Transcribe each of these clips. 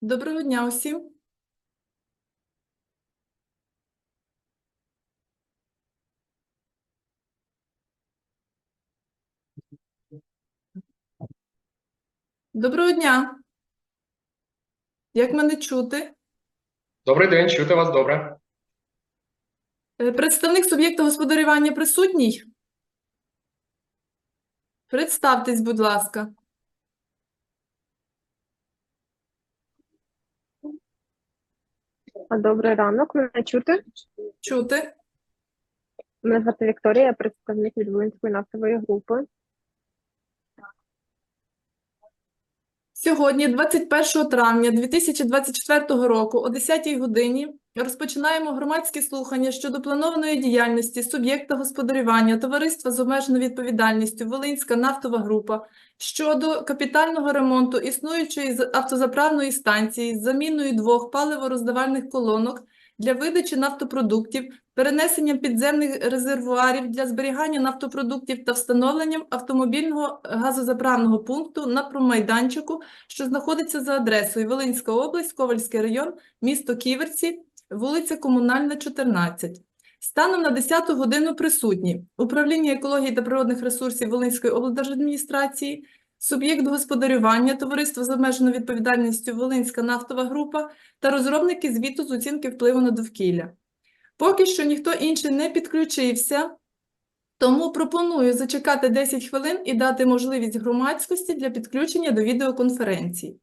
Доброго дня усім. Доброго дня. Як мене чути? Добрий день, чути вас добре. Е, Представник суб'єкта господарювання присутній? Представтесь, будь ласка. Добрий ранок, мене чути? Чути? Мене звати Вікторія, я представник від Волинської нафтової групи. Сьогодні, 21 травня 2024 року, о 10 годині, розпочинаємо громадські слухання щодо планованої діяльності суб'єкта господарювання товариства з обмеженою відповідальністю Волинська нафтова група щодо капітального ремонту існуючої автозаправної станції з заміною двох паливороздавальних колонок для видачі нафтопродуктів, перенесенням підземних резервуарів для зберігання нафтопродуктів та встановленням автомобільного газозаправного пункту на промайданчику що знаходиться за адресою Волинська область, Ковальський район, місто Ківерці, вулиця Комунальна, 14. Станом на 10 годину присутні управління екології та природних ресурсів Волинської облдержадміністрації, суб'єкт господарювання, товариство з обмеженою відповідальністю Волинська нафтова група та розробники звіту з оцінки впливу на довкілля. Поки що ніхто інший не підключився, тому пропоную зачекати 10 хвилин і дати можливість громадськості для підключення до відеоконференції.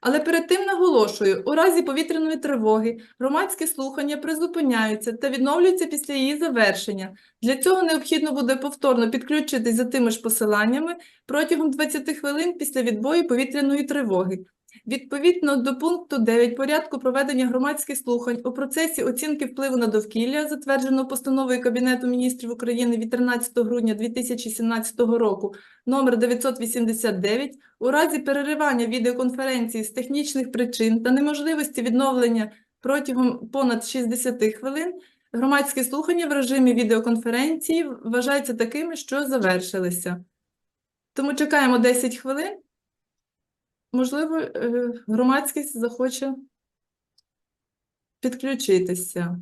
Але перед тим наголошую, у разі повітряної тривоги громадські слухання призупиняються та відновлюються після її завершення. Для цього необхідно буде повторно підключитись за тими ж посиланнями протягом 20 хвилин після відбою повітряної тривоги. Відповідно до пункту 9 порядку проведення громадських слухань у процесі оцінки впливу на довкілля, затвердженого постановою Кабінету міністрів України від 13 грудня 2017 року номер 989, у разі переривання відеоконференції з технічних причин та неможливості відновлення протягом понад 60 хвилин, громадські слухання в режимі відеоконференції вважаються такими, що завершилися. Тому чекаємо 10 хвилин. Можливо, е, громадськість захоче підключитися.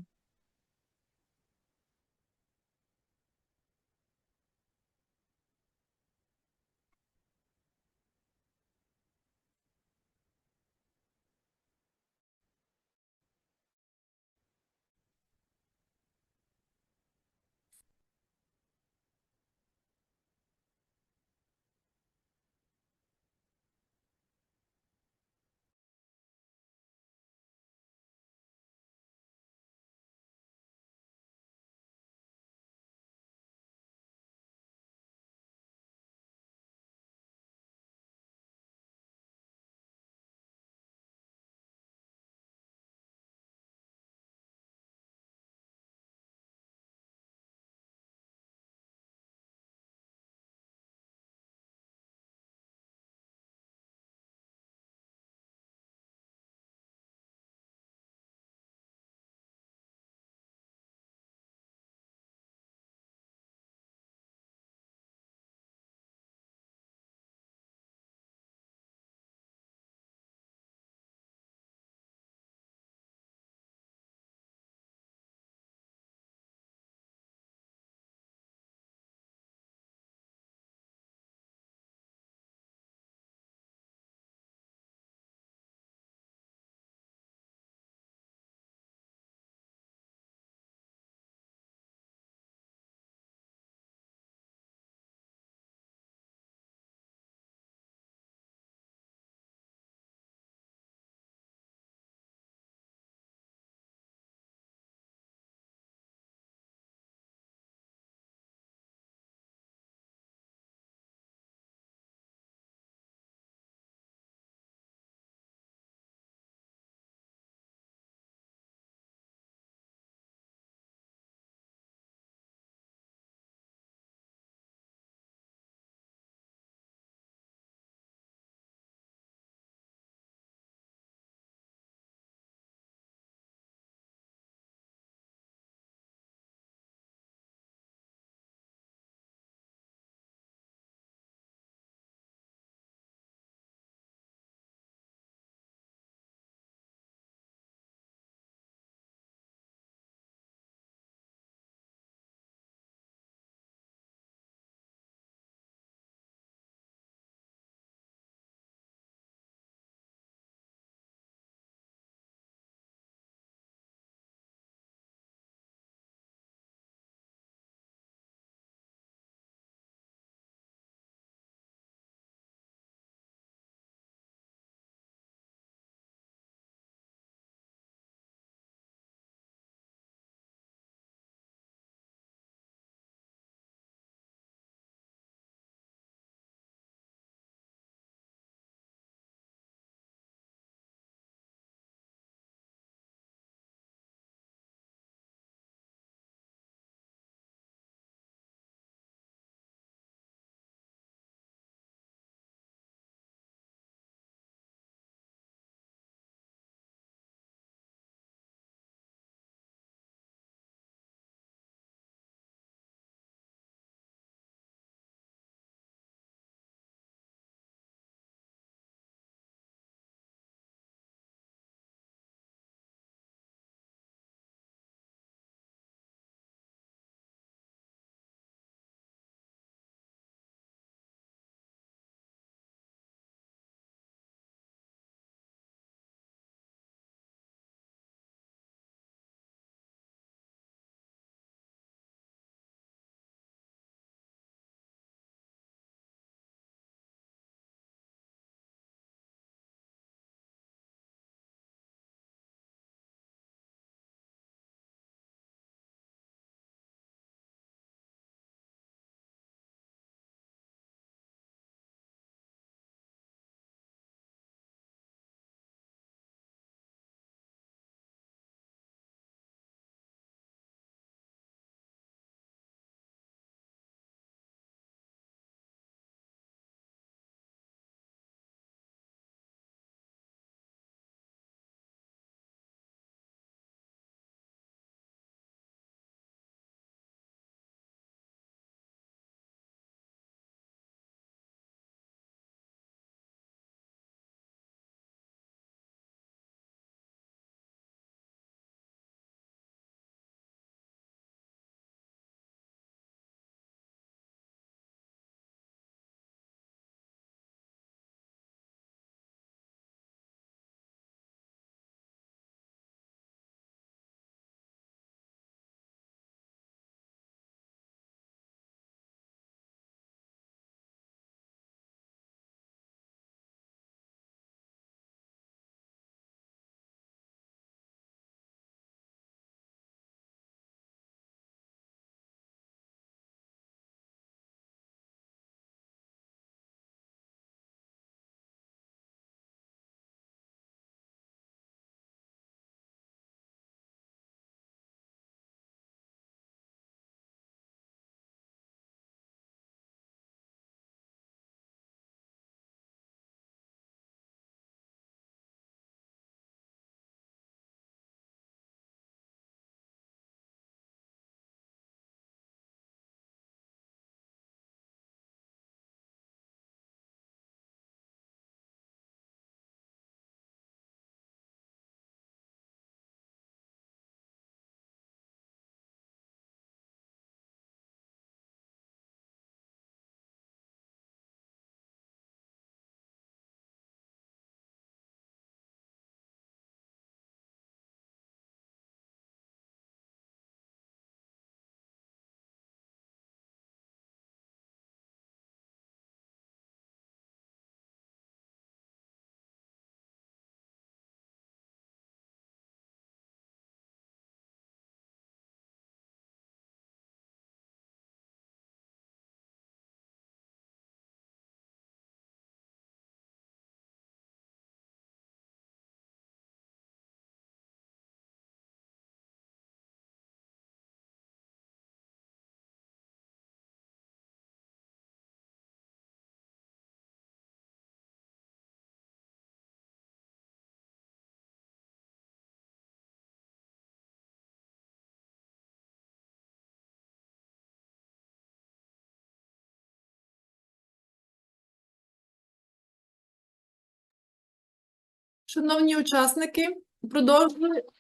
Шановні учасники,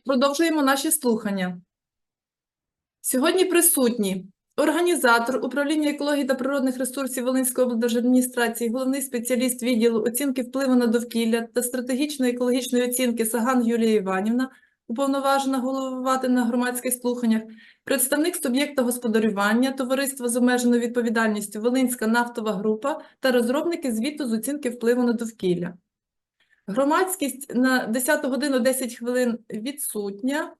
продовжуємо наші слухання. Сьогодні присутні організатор управління екології та природних ресурсів Волинської облдержадміністрації, головний спеціаліст відділу оцінки впливу на довкілля та стратегічної екологічної оцінки Саган Юлія Іванівна, уповноважена головувати на громадських слуханнях, представник суб'єкта господарювання, товариства з обмеженою відповідальністю Волинська нафтова група та розробники звіту з оцінки впливу на довкілля. Громадськість на 10 годину 10 хвилин відсутня.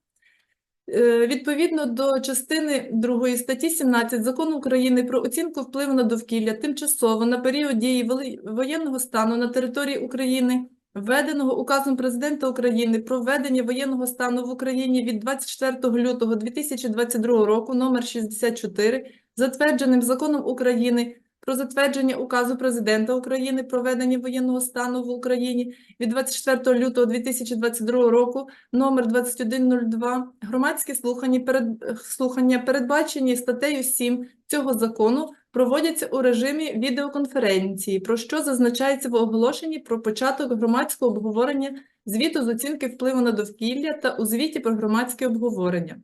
Е, Відповідно до частини 2 статті 17 Закону України про оцінку впливу на довкілля тимчасово на період дії воєнного стану на території України, введеного указом Президента України про введення воєнного стану в Україні від 24 лютого 2022 року номер 64, затвердженим Законом України про затвердження указу Президента України про введення воєнного стану в Україні від 24 лютого 2022 року номер 2102 громадські слухання, перед... слухання передбачені статтею 7 цього закону проводяться у режимі відеоконференції, про що зазначається в оголошенні про початок громадського обговорення звіту з оцінки впливу на довкілля та у звіті про громадське обговорення.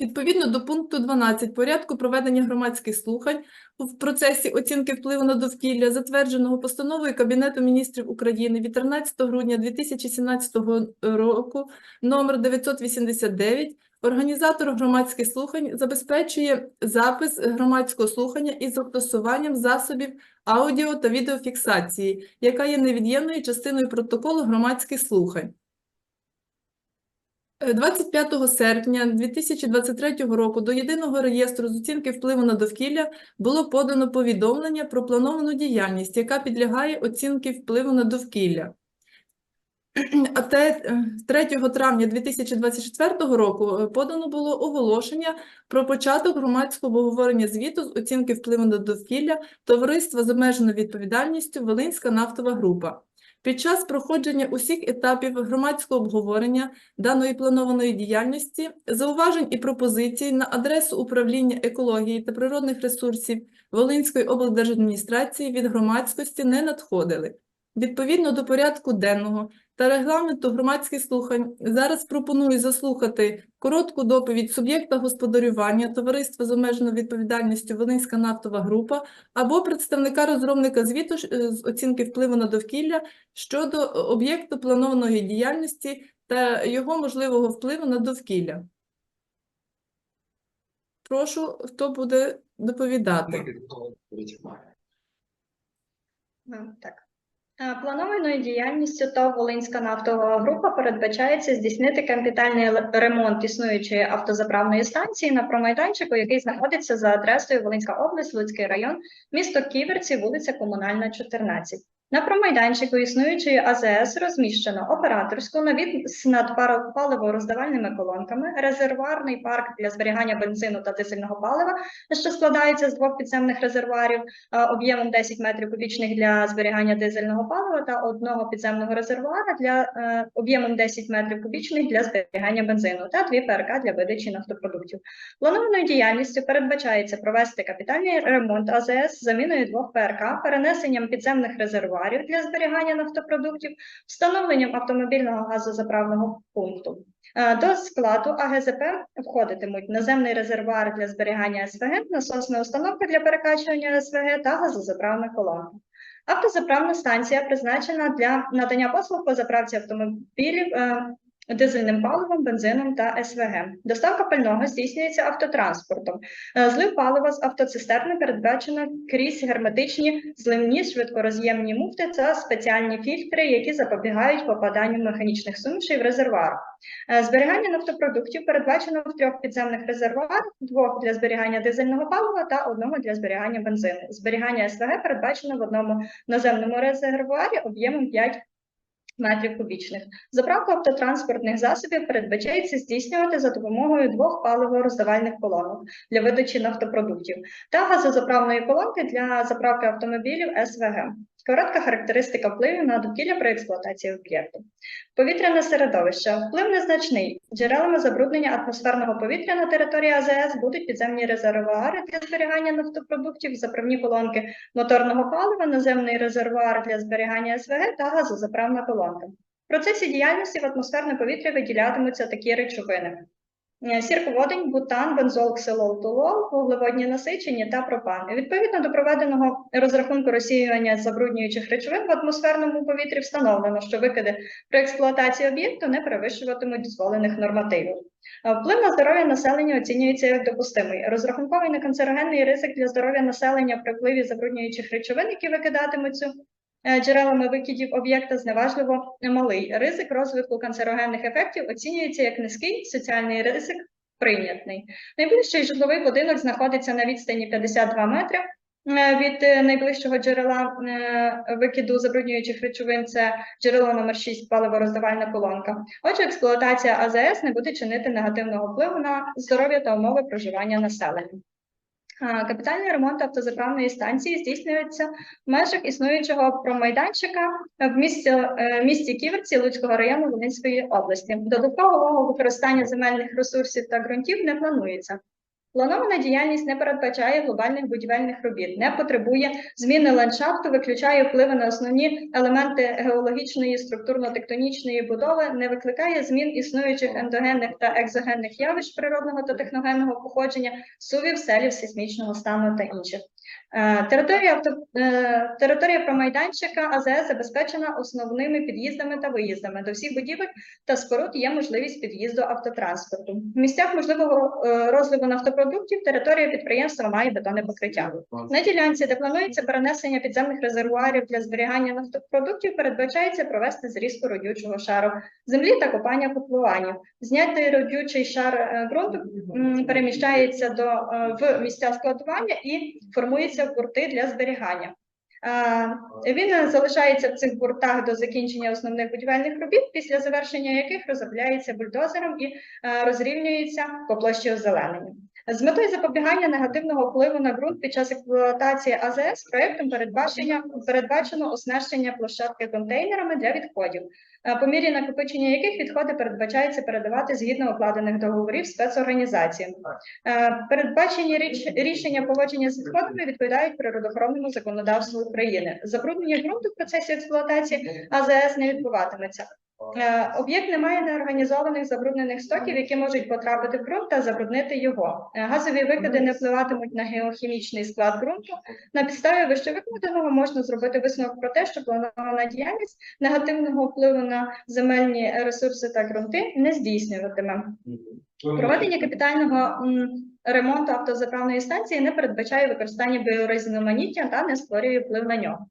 Відповідно до пункту 12 порядку проведення громадських слухань в процесі оцінки впливу на довкілля, затвердженого постановою Кабінету міністрів України від 13 грудня 2017 року номер 989, організатор громадських слухань забезпечує запис громадського слухання із застосуванням засобів аудіо та відеофіксації, яка є невід'ємною частиною протоколу громадських слухань. Е, 25 серпня 2023 року до Єдиного реєстру з оцінки впливу на довкілля було подано повідомлення про плановану діяльність, яка підлягає оцінці впливу на довкілля. А е, 3 травня 2024 року е, подано було оголошення про початок громадського обговорення звіту з оцінки впливу на довкілля товариства з обмеженою відповідальністю Волинська нафтова група. Під час проходження усіх етапів громадського обговорення даної планованої діяльності, зауважень і пропозицій на адресу управління екології та природних ресурсів Волинської облдержадміністрації від громадськості не надходили. Відповідно до порядку денного та регламенту громадських слухань зараз пропоную заслухати коротку доповідь суб'єкта господарювання товариства з обмеженою відповідальністю Волинська нафтова група або представника розробника звіту е, з оцінки впливу на довкілля щодо об'єкту планованої діяльності та його можливого впливу на довкілля. Прошу, хто буде доповідати? Ну, Так. Планованою діяльністю ТОВ Волинська нафтова група передбачається здійснити капітальний ремонт існуючої автозаправної станції на промайданчику, який знаходиться за адресою Волинська область, Луцький район, місто Ківерці, вулиця Комунальна, 14. На промайданчику існуючої АЗС розміщено операторську навіс над паливороздавальними колонками, резервуарний парк для зберігання бензину та дизельного палива, що складається з двох підземних резервуарів, е, об'ємом 10 метрів кубічних для зберігання дизельного палива та одного підземного резервуара для е, об'ємом 10 метрів кубічних для зберігання бензину та дві ПРК для видачі нафтопродуктів. Планованою діяльністю передбачається провести капітальний ремонт АЗС з заміною двох ПРК, перенесенням підземних резервуарів для зберігання нафтопродуктів, встановленням автомобільного газозаправного пункту. Е, До складу АГЗП входитимуть наземний резервуар для зберігання СВГ, насосна установка для перекачування СВГ та газозаправна колонка. Автозаправна станція призначена для надання послуг по заправці автомобілів е, дизельним паливом, бензином та СВГ. Доставка пального здійснюється автотранспортом. Е, Злив палива з автоцистерни передбачено крізь герметичні зливні швидкороз'ємні муфти та спеціальні фільтри, які запобігають попаданню механічних сумішей в резервуар. Е, Зберігання нафтопродуктів передбачено в трьох підземних резервуарах: двох для зберігання дизельного палива та одного для зберігання бензину. Зберігання СВГ передбачено в одному наземному резервуарі об'ємом 5 метрів кубічних. Заправку автотранспортних засобів передбачається здійснювати за допомогою двох паливороздавальних колонок для видачі нафтопродуктів та газозаправної колонки для заправки автомобілів СВГ. Коротка характеристика впливів на довкілля при експлуатації об'єкту. Повітряне середовище. Вплив незначний. Джерелами забруднення атмосферного повітря на території АЗС будуть підземні резервуари для зберігання нафтопродуктів, заправні колонки моторного палива, наземний резервуар для зберігання СВГ та газозаправна колонка. В процесі діяльності в атмосферне повітря виділятимуться такі речовини: сірководень, бутан, бензол, ксилол, толол, вуглеводні насичені та пропан. Відповідно до проведеного розрахунку розсіювання забруднюючих речовин в атмосферному повітрі встановлено, що викиди при експлуатації об'єкту не перевищуватимуть дозволених нормативів. Е, Вплив на здоров'я населення оцінюється як допустимий. Розрахунковий неканцерогенний ризик для здоров'я населення при впливі забруднюючих речовин, які викидатимуться е, джерелами викидів об'єкта, зневажливо малий. Ризик розвитку канцерогенних ефектів оцінюється як низький, соціальний ризик прийнятний. Найближчий житловий будинок знаходиться на відстані 52 метри е, від е, найближчого джерела е, викиду забруднюючих речовин. Це джерело номер 6 паливороздавальна колонка. Отже, експлуатація АЗС не буде чинити негативного впливу на здоров'я та умови проживання населення. Капітальний ремонт автозаправної станції здійснюється в межах існуючого промайданчика в місті, е, місті Ківерці Луцького району Волинської області. Додаткового використання земельних ресурсів та ґрунтів не планується. Планована діяльність не передбачає глобальних будівельних робіт, не потребує зміни ландшафту, виключає впливи на основні елементи геологічної структурно-тектонічної будови, не викликає змін існуючих ендогенних та екзогенних явищ природного та техногенного походження, сувів, селів, сейсмічного стану та інших. Е, Територія, е, територія промайданчика АЗС забезпечена основними під'їздами та виїздами. До всіх будівель та споруд є можливість під'їзду автотранспорту. В місцях можливого е, розливу нафтопродуктів територія підприємства має бетонне покриття. На ділянці, де планується перенесення підземних резервуарів для зберігання нафтопродуктів, передбачається провести зрізку родючого шару землі та копання котлованів. Знятий родючий шар ґрунту переміщається до в місця складування і формується в бурти для зберігання. Він залишається в цих гуртах до закінчення основних будівельних робіт, після завершення яких розробляється бульдозером і розрівнюється по площі озеленення. З метою запобігання негативного впливу на ґрунт під час експлуатації АЗС передбачення передбачено оснащення площадки контейнерами для відходів, е, по мірі накопичення яких відходи передбачається передавати згідно укладених договорів спецорганізаціями. Е, Передбачені річ- рішення поводження з відходами відповідають природоохоронному законодавству України. Забруднення ґрунту в процесі експлуатації АЗС не відбуватиметься. Е, Об'єкт не має неорганізованих забруднених стоків, які можуть потрапити в ґрунт та забруднити його. Е, Газові викиди не впливатимуть на геохімічний склад ґрунту. На підставі вищевикладеного можна зробити висновок про те, що планована діяльність негативного впливу на земельні ресурси та ґрунти не здійснюватиме. Проведення капітального ремонту автозаправної станції не передбачає використання біорізноманіття та не створює вплив на нього.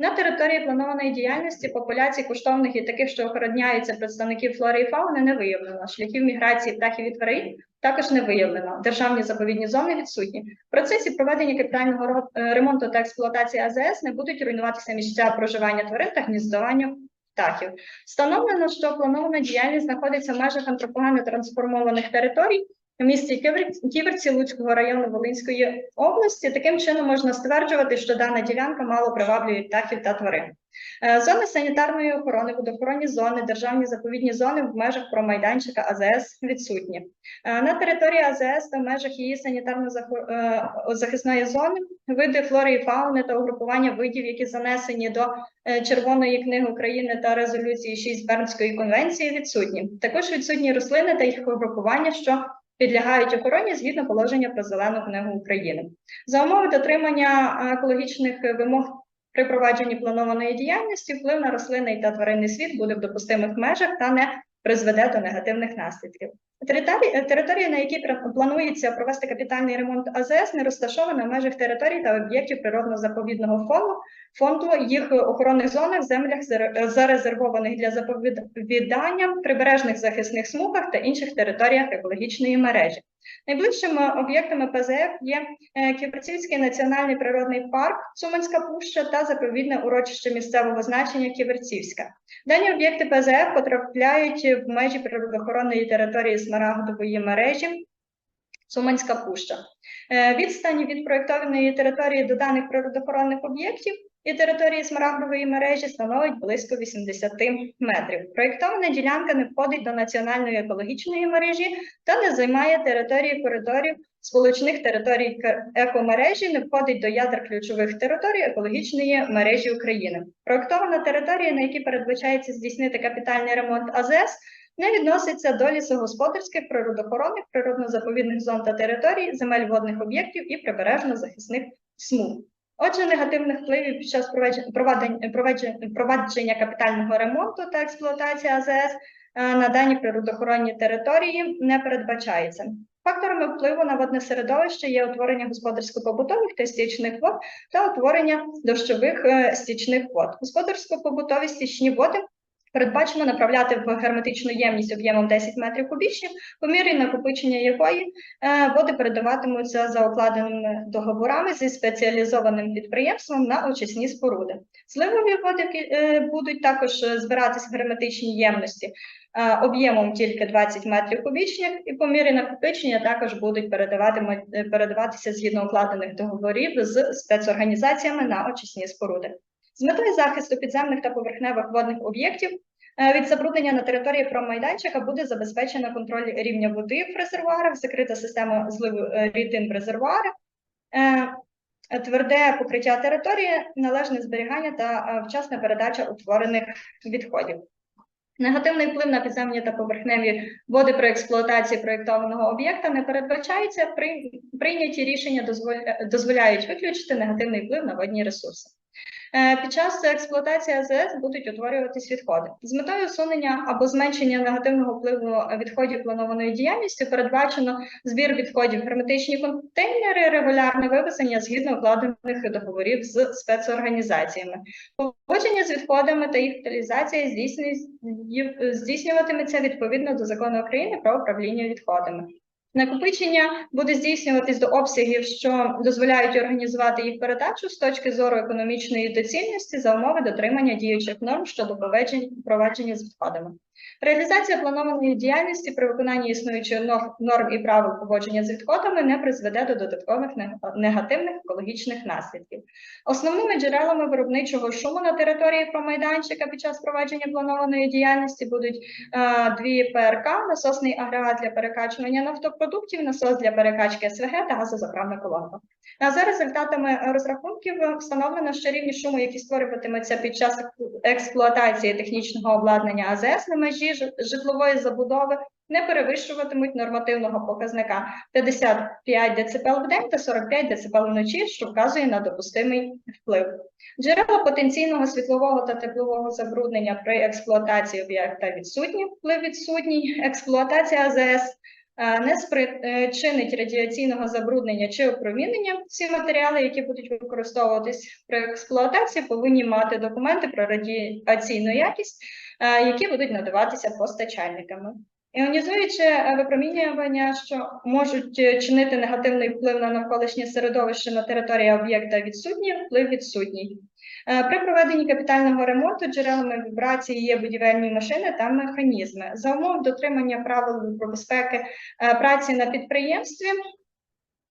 На території планованої діяльності популяцій коштовних і таких, що охороняються представників флори і фауни, не виявлено. Шляхів міграції птахів і тварин також не виявлено. Державні заповідні зони відсутні. В процесі проведення капітального е, ремонту та експлуатації АЗС не будуть руйнуватися місця проживання тварин та гніздування птахів. Встановлено, що планована діяльність знаходиться в межах антропогенно трансформованих територій в місті Ківерці Луцького району Волинської області. Таким чином можна стверджувати, що дана ділянка мало приваблює птахів та тварин. Е, Зони санітарної охорони, водоохоронні зони, державні заповідні зони в межах промайданчика АЗС відсутні. Е, На території АЗС та в межах її санітарно-захисної зони види флори і фауни та угрупування видів, які занесені до е, Червоної книги України та резолюції 6 Бернської конвенції, відсутні. Також відсутні рослини та їх угрупування, що підлягають охороні згідно положення про зелену книгу України. За умови дотримання екологічних вимог при провадженні планованої діяльності вплив на рослинний та тваринний світ буде в допустимих межах та не призведе до негативних наслідків. Територія, на якій планується провести капітальний ремонт АЗС, не розташована в межах територій та об'єктів природно-заповідного фонду, фонду їх охоронних зонах, землях заре- зарезервованих для заповідання, прибережних захисних смугах та інших територіях екологічної мережі. Найближчими об'єктами ПЗФ є е, Ківерцівський національний природний парк, Суманська пуща та заповідне урочище місцевого значення Ківерцівська. Дані об'єкти ПЗФ потрапляють в межі природоохоронної території Смарагдової мережі. Суманська пуща. Е, Відстань від проєктованої території до даних природоохоронних об'єктів і території смарагдової мережі становить близько 80 метрів. Проєктована ділянка не входить до національної екологічної мережі та не займає території коридорів сполучних територій екомережі, не входить до ядер ключових територій екологічної мережі України. Проєктована територія, на якій передбачається здійснити капітальний ремонт АЗС, не відноситься до лісогосподарських, природоохоронних, природно-заповідних зон та територій, земель водних об'єктів і прибережно-захисних смуг. Отже, негативних впливів під час провадження капітального ремонту та експлуатації АЗС е, на дані природоохоронні території не передбачається. Факторами впливу на водне середовище є утворення господарсько-побутових та стічних вод та утворення дощових е, стічних вод. Господарсько-побутові стічні води передбачено направляти в герметичну ємність об'ємом 10 метрів кубічних, по мірі накопичення якої е, води передаватимуться за укладеними договорами зі спеціалізованим підприємством на очисні споруди. Зливові води е, будуть також е, збиратись в герметичній ємності об'ємом тільки 20 метрів кубічних, і по мірі накопичення також будуть передаватися згідно укладених договорів з спецорганізаціями на очисні споруди. З метою захисту підземних та поверхневих водних об'єктів е, від забруднення на території промайданчика буде забезпечено контроль рівня води в резервуарах, закрита система зливу е, рідин в резервуари, е, тверде покриття території, належне зберігання та вчасна передача утворених відходів. Негативний вплив на підземні та поверхневі води при експлуатації проєктованого об'єкта не передбачається. При прийняті рішення дозволяють виключити негативний вплив на водні ресурси. Е, Під час експлуатації АЗС будуть утворюватись відходи. З метою усунення або зменшення негативного впливу відходів планованої діяльністю передбачено збір відходів в герметичні контейнери, регулярне вивезення згідно укладених договорів з спецорганізаціями. Поводження з відходами та їх утилізація здійснюватиметься відповідно до закону України про управління відходами. Накопичення буде здійснюватись до обсягів, що дозволяють організувати їх передачу з точки зору економічної доцільності за умови дотримання діючих норм щодо проведення провадження з відходами. Реалізація планованої діяльності при виконанні існуючих нор- норм і правил поводження з відходами не призведе до додаткових негативних екологічних наслідків. Основними джерелами виробничого шуму на території промайданчика під час проведення планованої діяльності будуть е, дві ПРК, насосний агрегат для перекачування нафтопродуктів, насос для перекачки СВГ та газозаправна колонка. А за результатами розрахунків встановлено, що рівні шуму, які створюватимуться під час експлуатації технічного обладнання АЗС на межі житлової забудови, не перевищуватимуть нормативного показника 55 дБ в день та 45 дБ вночі, що вказує на допустимий вплив. Джерела потенційного світлового та теплового забруднення при експлуатації об'єкта відсутні, вплив відсутній, експлуатація АЗС не спричинить радіаційного забруднення чи опромінення. Всі матеріали, які будуть використовуватись при експлуатації, повинні мати документи про радіаційну якість, е, які будуть надаватися постачальниками. Іонізуюче е, випромінювання, що можуть е, чинити негативний вплив на навколишнє середовище на території об'єкта відсутні, вплив відсутній. Е, При проведенні капітального ремонту джерелами вібрації є будівельні машини та механізми. За умов дотримання правил про безпеки е, праці на підприємстві.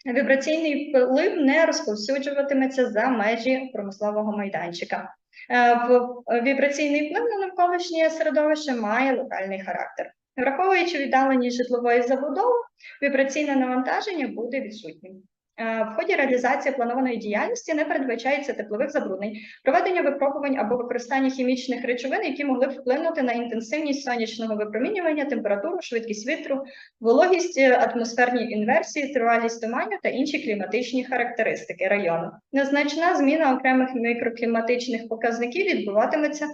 Вібраційний вплив не розповсюджуватиметься за межі промислового майданчика. Е, Вібраційний вплив на навколишнє середовище має локальний характер. Враховуючи віддаленість житлової забудови, вібраційне навантаження буде відсутнім. Е, В ході реалізації планованої діяльності не передбачається теплових забруднень, проведення випробувань або використання хімічних речовин, які могли б вплинути на інтенсивність сонячного випромінювання, температуру, швидкість вітру, вологість, е, атмосферні інверсії, тривалість туманів та інші кліматичні характеристики району. Незначна зміна окремих мікрокліматичних показників відбуватиметься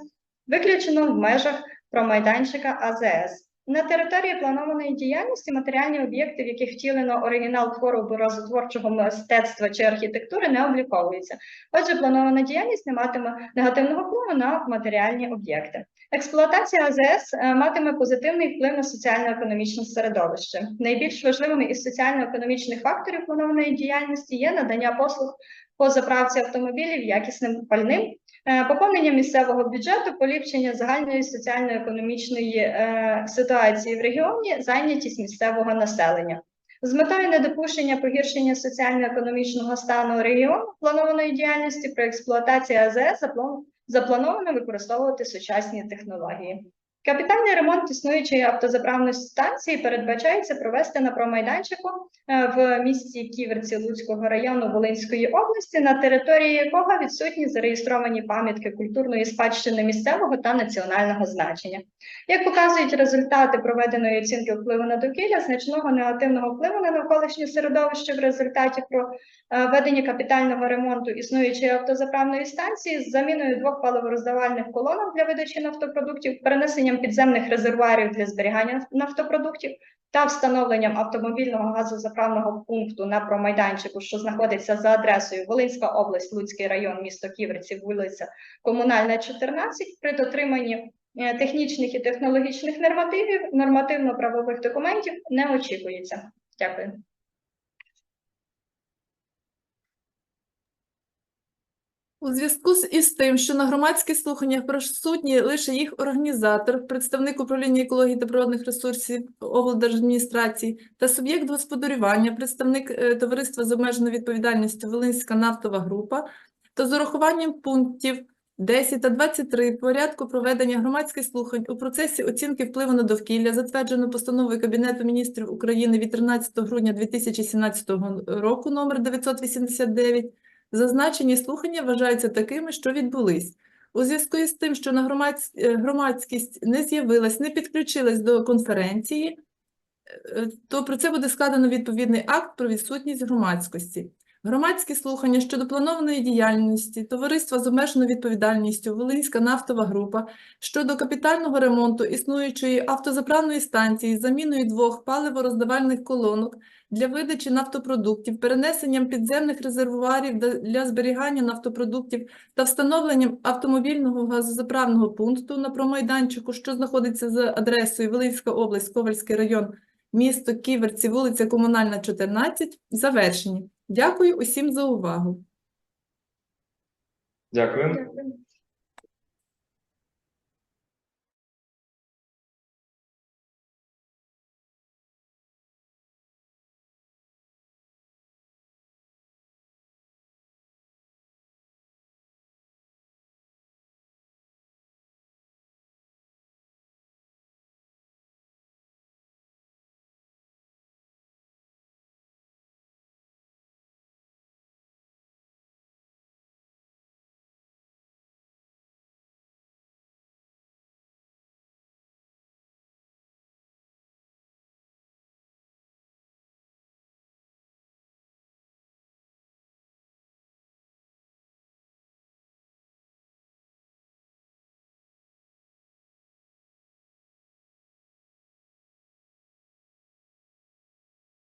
виключено в межах промайданчика АЗС. На території планованої діяльності матеріальні об'єкти, в яких втілено оригінал твору образотворчого мистецтва чи архітектури, не обліковуються. Отже, планована діяльність не матиме негативного впливу на матеріальні об'єкти. Експлуатація АЗС е, матиме позитивний вплив на соціально-економічне середовище. Найбільш важливими із соціально-економічних факторів планованої діяльності є надання послуг по заправці автомобілів якісним пальним, Поповнення місцевого бюджету, поліпшення загальної соціально-економічної е, ситуації в регіоні, зайнятість місцевого населення. З метою недопущення погіршення соціально-економічного стану регіону планованої діяльності про експлуатацію АЗС заплановано використовувати сучасні технології. Капітальний ремонт існуючої автозаправної станції передбачається провести на промайданчику е, в місті Ківерці Луцького району Волинської області, на території якого відсутні зареєстровані пам'ятки культурної спадщини місцевого та національного значення. Як показують результати проведеної оцінки впливу на довкілля, значного негативного впливу на навколишнє середовище в результаті про е, капітального ремонту існуючої автозаправної станції з заміною двох паливороздавальних колонок для видачі нафтопродуктів, перенесенням підземних резервуарів для зберігання нафтопродуктів та встановленням автомобільного газозаправного пункту на промайданчику, що знаходиться за адресою Волинська область, Луцький район, місто Ківерці, вулиця Комунальна, 14, при дотриманні е, технічних і технологічних нормативів, нормативно-правових документів не очікується. Дякую. У зв'язку із тим, що на громадських слуханнях присутній лише їх організатор, представник управління екології та природних ресурсів облдержадміністрації та суб'єкт господарювання, представник е, товариства з обмеженою відповідальністю Волинська нафтова група, то з урахуванням пунктів 10 та 23 порядку проведення громадських слухань у процесі оцінки впливу на довкілля, затверджено постановою Кабінету міністрів України від 13 грудня 2017 року номер 989, Зазначені слухання вважаються такими, що відбулись. У зв'язку із тим, що на е, громадськість не з'явилась, не підключилась до конференції, е, то про це буде складено відповідний акт про відсутність громадськості. Громадські слухання щодо планованої діяльності Товариства з обмеженою відповідальністю Волинська нафтова група щодо капітального ремонту існуючої автозаправної станції з заміною двох паливороздавальних колонок для видачі нафтопродуктів, перенесенням підземних резервуарів для зберігання нафтопродуктів та встановленням автомобільного газозаправного пункту на промайданчику, що знаходиться за адресою Волинська область, Ковальський район, місто Ківерці, вулиця Комунальна, 14, завершені. Дякую усім за увагу. Дякую. Дякую.